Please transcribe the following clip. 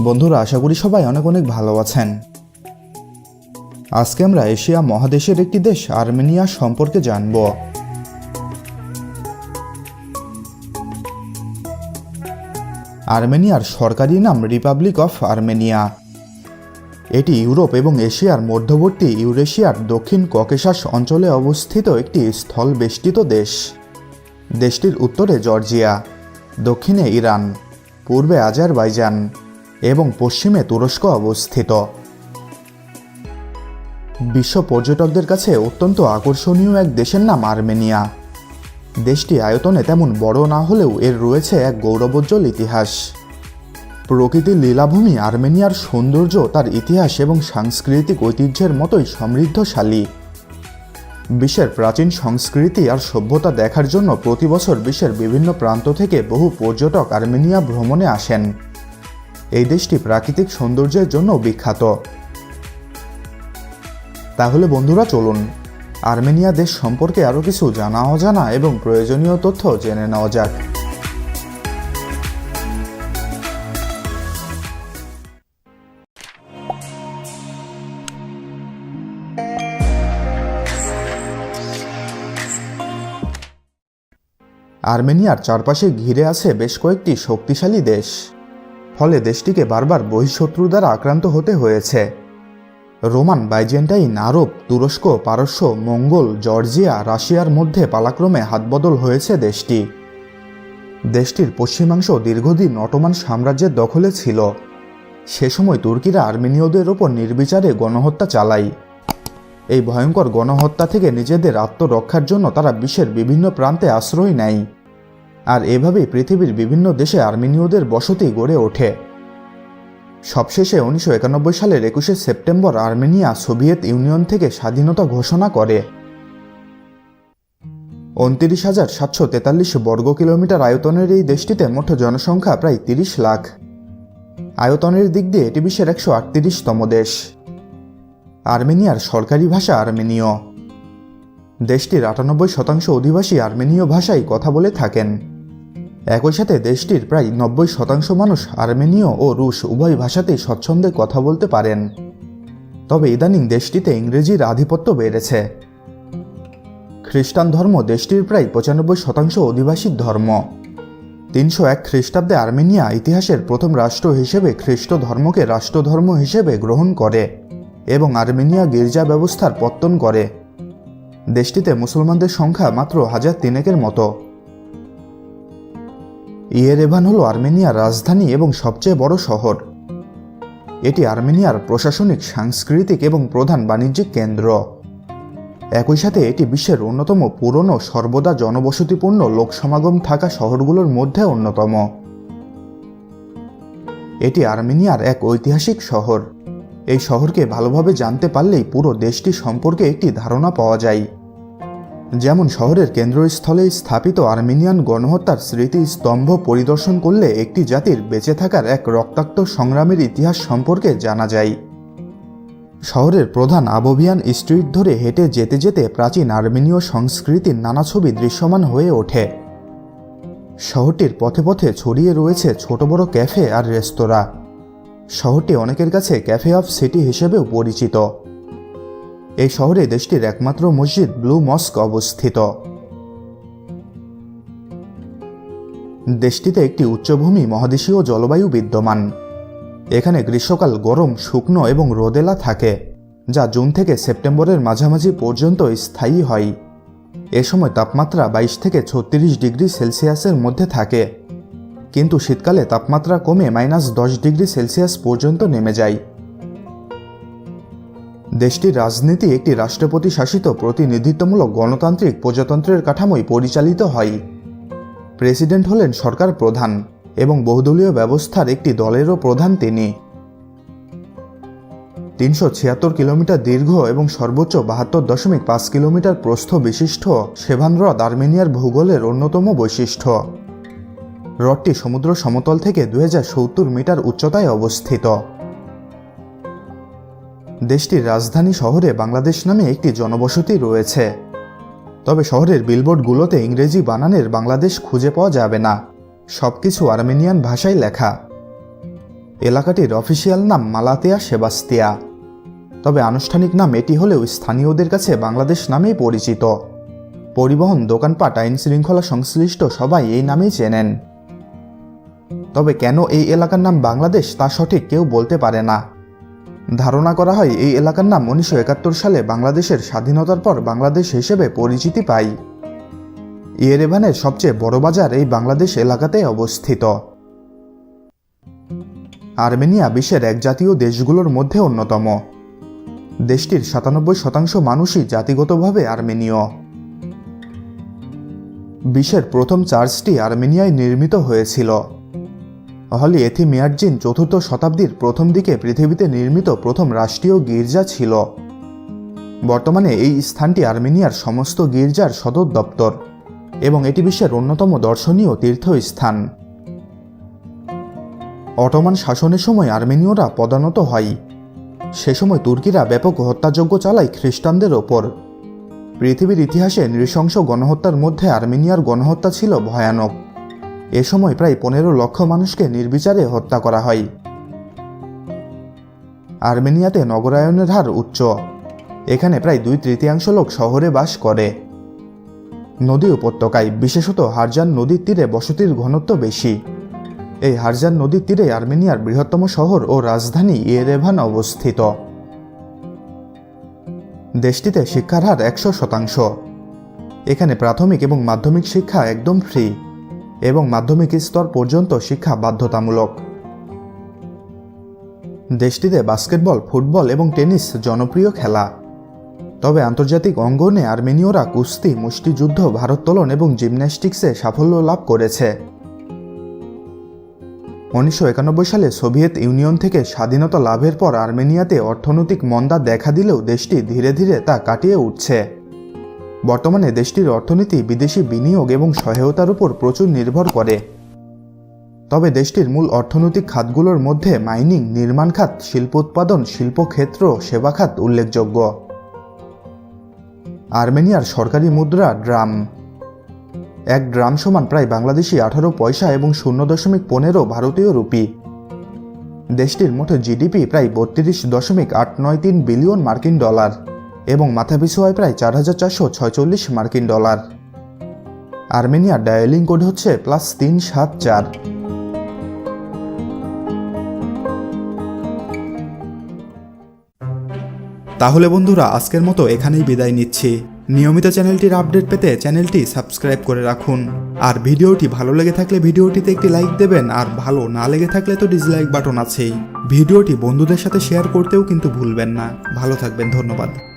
বন্ধুরা, আশা করি সবাই অনেক অনেক ভালো আছেন। আজকে আমরা এশিয়া মহাদেশের একটি দেশ, আর্মেনিয়া সম্পর্কে জানব। আর্মেনিয়ার সরকারি নাম রিপাবলিক অফ আর্মেনিয়া এটি ইউরোপ এবং এশিয়ার মধ্যবর্তী ইউরেশিয়ার দক্ষিণ ককেশাস অঞ্চলে অবস্থিত একটি স্থলবেষ্টিত দেশ। দেশটির উত্তরে জর্জিয়া। দক্ষিণে ইরান, পূর্বে আজারবাইজান এবং পশ্চিমে তুরস্ক অবস্থিত। বিশ্ব পর্যটকদের কাছে অত্যন্ত আকর্ষণীয় এক দেশের নাম আর্মেনিয়া। দেশটি আয়তনে তেমন বড় না হলেও এর রয়েছে এক গৌরবোজ্জ্বল ইতিহাস। প্রকৃতির লীলাভূমি আর্মেনিয়ার সৌন্দর্য, তার ইতিহাস এবং সাংস্কৃতিক ঐতিহ্যের মতোই সমৃদ্ধশালী। বিশ্বের প্রাচীন সংস্কৃতি আর সভ্যতা দেখার জন্য প্রতি বছর বিশ্বের বিভিন্ন প্রান্ত থেকে বহু পর্যটক আর্মেনিয়া ভ্রমণে আসেন। এই দেশটি প্রাকৃতিক সৌন্দর্যের জন্য বিখ্যাত। তাহলে বন্ধুরা চলুন, আর্মেনিয়া দেশ সম্পর্কে আরও কিছু জানা অজানা এবং প্রয়োজনীয় তথ্য জেনে নেওয়া যাক। আর্মেনিয়ার চারপাশে ঘিরে আছে বেশ কয়েকটি শক্তিশালী দেশ। ফলে দেশটিকে বারবার বহিঃশত্রু দ্বারা আক্রান্ত হতে হয়েছে। রোমান, বাইজেন্টাইন, আরব, তুরস্ক, পারস্য, মঙ্গল, জর্জিয়া, রাশিয়ার মধ্যে পালাক্রমে হাতবদল হয়েছে দেশটি। দেশটির পশ্চিমাংশ দীর্ঘদিন অটোমান সাম্রাজ্যের দখলে ছিল। সে সময় তুর্কিরা আর্মেনীয়দের ওপর নির্বিচারে গণহত্যা চালায়। এই ভয়ঙ্কর গণহত্যা থেকে নিজেদের আত্মরক্ষার জন্য তারা বিশ্বের বিভিন্ন প্রান্তে আশ্রয় নেয়। আর এভাবেই পৃথিবীর বিভিন্ন দেশে আর্মেনীয়দের বসতি গড়ে ওঠে। সবশেষে উনিশশো একানব্বই সালের একুশে সেপ্টেম্বর আর্মেনিয়া সোভিয়েত ইউনিয়ন থেকে স্বাধীনতা ঘোষণা করে। উনত্রিশ হাজার সাতশো তেতাল্লিশ বর্গ কিলোমিটার আয়তনের এই দেশটিতে মোট জনসংখ্যা প্রায় তিরিশ লাখ। আয়তনের দিক দিয়ে এটি বিশ্বের একশো আটত্রিশতম দেশ। আর্মেনিয়ার সরকারি ভাষা আর্মেনীয়। দেশটির আটানব্বই শতাংশ অধিবাসী আর্মেনীয় ভাষায় কথা বলে থাকেন। একই সাথে দেশটির প্রায় নব্বই শতাংশ মানুষ আর্মেনীয় ও রুশ উভয় ভাষাতেই স্বচ্ছন্দে কথা বলতে পারেন। তবে ইদানিং দেশটিতে ইংরেজির আধিপত্য বেড়েছে। খ্রিস্টান ধর্ম দেশটির প্রায় পঁচানব্বই শতাংশ অধিবাসীর ধর্ম। তিনশো এক খ্রিস্টাব্দে আর্মেনিয়া ইতিহাসের প্রথম রাষ্ট্র হিসেবে খ্রিস্ট ধর্মকে রাষ্ট্রধর্ম হিসেবে গ্রহণ করে। এবং আর্মেনিয়া গির্জা ব্যবস্থার পত্তন করে। দেশটিতে মুসলমানদের সংখ্যা মাত্র হাজার তিনেকের মতো। ইয়েরেভান হল আর্মেনিয়ার রাজধানী এবং সবচেয়ে বড় শহর। এটি আর্মেনিয়ার প্রশাসনিক, সাংস্কৃতিক এবং প্রধান বাণিজ্যিক কেন্দ্র। একই সাথে এটি বিশ্বের অন্যতম পুরনো, সর্বদা জনবসতিপূর্ণ লোক সমাগম থাকা শহরগুলোর মধ্যে অন্যতম। এটি আর্মেনিয়ার এক ঐতিহাসিক শহর। এই শহরকে ভালোভাবে জানতে পারলেই পুরো দেশটি সম্পর্কে একটি ধারণা পাওয়া যায়। যেমন শহরের কেন্দ্রস্থলে স্থাপিত আর্মেনিয়ান গণহত্যার স্মৃতি স্তম্ভ পরিদর্শন করলে একটি জাতির বেঁচে থাকার এক রক্তাক্ত সংগ্রামের ইতিহাস সম্পর্কে জানা যায়। শহরের প্রধান আবভিয়ান স্ট্রিট ধরে হেঁটে যেতে যেতে প্রাচীন আর্মেনীয় সংস্কৃতির নানা ছবি দৃশ্যমান হয়ে ওঠে। শহরটির পথে পথে ছড়িয়ে রয়েছে ছোট বড় ক্যাফে আর রেস্তোরাঁ। শহরটি অনেকের কাছে ক্যাফে অফ সিটি হিসেবেও পরিচিত। এই শহরে দেশটির একমাত্র মসজিদ ব্লু মস্ক অবস্থিত। দেশটিতে একটি উচ্চভূমি মহাদেশীয় জলবায়ু বিদ্যমান। এখানে গ্রীষ্মকাল গরম, শুকনো এবং রোদেলা থাকে, যা জুন থেকে সেপ্টেম্বরের মাঝামাঝি পর্যন্ত স্থায়ী হয়। এ সময় তাপমাত্রা বাইশ থেকে ছত্রিশ ডিগ্রি সেলসিয়াসের মধ্যে থাকে। কিন্তু শীতকালে তাপমাত্রা কমে মাইনাস দশ ডিগ্রি সেলসিয়াস পর্যন্ত নেমে যায়। দেশটির রাজনীতি একটি রাষ্ট্রপতি শাসিত প্রতিনিধিত্বমূলক গণতান্ত্রিক প্রজাতন্ত্রের কাঠামোয় পরিচালিত হয়। প্রেসিডেন্ট হলেন সরকার প্রধান এবং বহুদলীয় ব্যবস্থার একটি দলেরও প্রধান তিনি। তিনশো ছিয়াত্তর কিলোমিটার দীর্ঘ এবং সর্বোচ্চ বাহাত্তর দশমিক পাঁচ কিলোমিটার প্রস্থ বিশিষ্ট সেভান হ্রদ আর্মেনিয়ার ভূগোলের অন্যতম বৈশিষ্ট্য। হ্রদটি সমুদ্র সমতল থেকে দু হাজার সত্তর মিটার উচ্চতায় অবস্থিত। দেশটির রাজধানী শহরে বাংলাদেশ নামে একটি জনবসতি রয়েছে। তবে শহরের বিলবোর্ডগুলোতে ইংরেজি বানানের বাংলাদেশ খুঁজে পাওয়া যাবে না। সবকিছু আর্মেনিয়ান ভাষায় লেখা। এলাকাটির অফিসিয়াল নাম মালাতিয়া সেবাস্তিয়া। তবে আনুষ্ঠানিক নাম এটি হলেও স্থানীয়দের কাছে বাংলাদেশ নামেই পরিচিত। পরিবহন, দোকানপাট আইন শৃঙ্খলা সংশ্লিষ্ট সবাই এই নামেই চেনেন। তবে কেন এই এলাকার নাম বাংলাদেশ তা সঠিক কেউ বলতে পারে না। ধারণা করা হয় এই এলাকার নাম উনিশশো একাত্তর সালে বাংলাদেশের স্বাধীনতার পর বাংলাদেশ হিসেবে পরিচিতি পায়। ইয়েরেভানের সবচেয়ে বড় বাজার এই বাংলাদেশ এলাকাতে অবস্থিত। আর্মেনিয়া বিশ্বের এক জাতীয় দেশগুলোর মধ্যে অন্যতম। দেশটির সাতানব্বই শতাংশ মানুষই জাতিগতভাবে আর্মেনীয়। বিশ্বের প্রথম চার্চটি আর্মেনিয়ায় নির্মিত হয়েছিল। হলি এথিমিয়ার্জিন চতুর্থ শতাব্দীর প্রথম দিকে পৃথিবীতে নির্মিত প্রথম রাষ্ট্রীয় গির্জা ছিল। বর্তমানে এই স্থানটি আর্মেনিয়ার সমস্ত গির্জার সদর দপ্তর এবং এটি বিশ্বের অন্যতম দর্শনীয় তীর্থস্থান। অটোমান শাসনের সময় আর্মেনীয়রা পদানত হয়। সে সময় তুর্কিরা ব্যাপক হত্যাযজ্ঞ চালায় খ্রিস্টানদের ওপর। পৃথিবীর ইতিহাসে নৃশংস গণহত্যার মধ্যে আর্মেনিয়ার গণহত্যা ছিল ভয়ানক। এ সময় প্রায় পনেরো লক্ষ মানুষকে নির্বিচারে হত্যা করা হয়। আর্মেনিয়াতে নগরায়নের হার উচ্চ। এখানে প্রায় দুই তৃতীয়াংশ লোক শহরে বাস করে। নদী উপত্যকায়, বিশেষত হারজান নদীর তীরে বসতির ঘনত্ব বেশি। এই হারজান নদীর তীরে আর্মেনিয়ার বৃহত্তম শহর ও রাজধানী ইয়েরেভান অবস্থিত। দেশটিতে শিক্ষার হার একশো শতাংশ। এখানে প্রাথমিক এবং মাধ্যমিক শিক্ষা একদম ফ্রি। এবং মাধ্যমিক স্তর পর্যন্ত শিক্ষা বাধ্যতামূলক। দেশটিতে বাস্কেটবল, ফুটবল এবং টেনিস জনপ্রিয় খেলা। তবে আন্তর্জাতিক অঙ্গনে আর্মেনীয়রা কুস্তি, মুষ্টিযুদ্ধ, ভারোত্তোলন এবং জিমন্যাস্টিক্সে সাফল্য লাভ করেছে। উনিশশো একানব্বই সালে সোভিয়েত ইউনিয়ন থেকে স্বাধীনতা লাভের পর আর্মেনিয়াতে অর্থনৈতিক মন্দা দেখা দিলেও দেশটি ধীরে ধীরে তা কাটিয়ে উঠছে। বর্তমানে দেশটির অর্থনীতি, বিদেশি বিনিয়োগ এবং সহায়তার উপর প্রচুর নির্ভর করে। তবে দেশটির মূল অর্থনৈতিক খাতগুলোর মধ্যে মাইনিং, নির্মাণ খাত, শিল্প উৎপাদন, শিল্পক্ষেত্র, সেবা খাত উল্লেখযোগ্য। আর্মেনিয়ার সরকারি মুদ্রা, ড্রাম। এক ড্রাম সমান প্রায় বাংলাদেশি আঠারো পয়সা এবং শূন্য দশমিক পনেরো ভারতীয় রুপি। দেশটির মোট জিডিপি প্রায় বত্রিশ দশমিক আট নয় তিন বিলিয়ন মার্কিন ডলার। এবং মাথাপিছু হয় প্রায় চার হাজার চারশো ছয়চল্লিশ মার্কিন ডলার। আর্মেনিয়ার ডায়ালিং কোড হচ্ছে প্লাস তিন সাত চার। তাহলে বন্ধুরা, আজকের মতো এখানেই বিদায় নিচ্ছি। নিয়মিত চ্যানেলটির আপডেট পেতে চ্যানেলটি সাবস্ক্রাইব করে রাখুন। আর ভিডিওটি ভালো লেগে থাকলে ভিডিওটিতে একটি লাইক দেবেন, আর ভালো না লেগে থাকলে তো ডিসলাইক বাটন আছেই। ভিডিওটি বন্ধুদের সাথে শেয়ার করতেও কিন্তু ভুলবেন না। ভালো থাকবেন, ধন্যবাদ।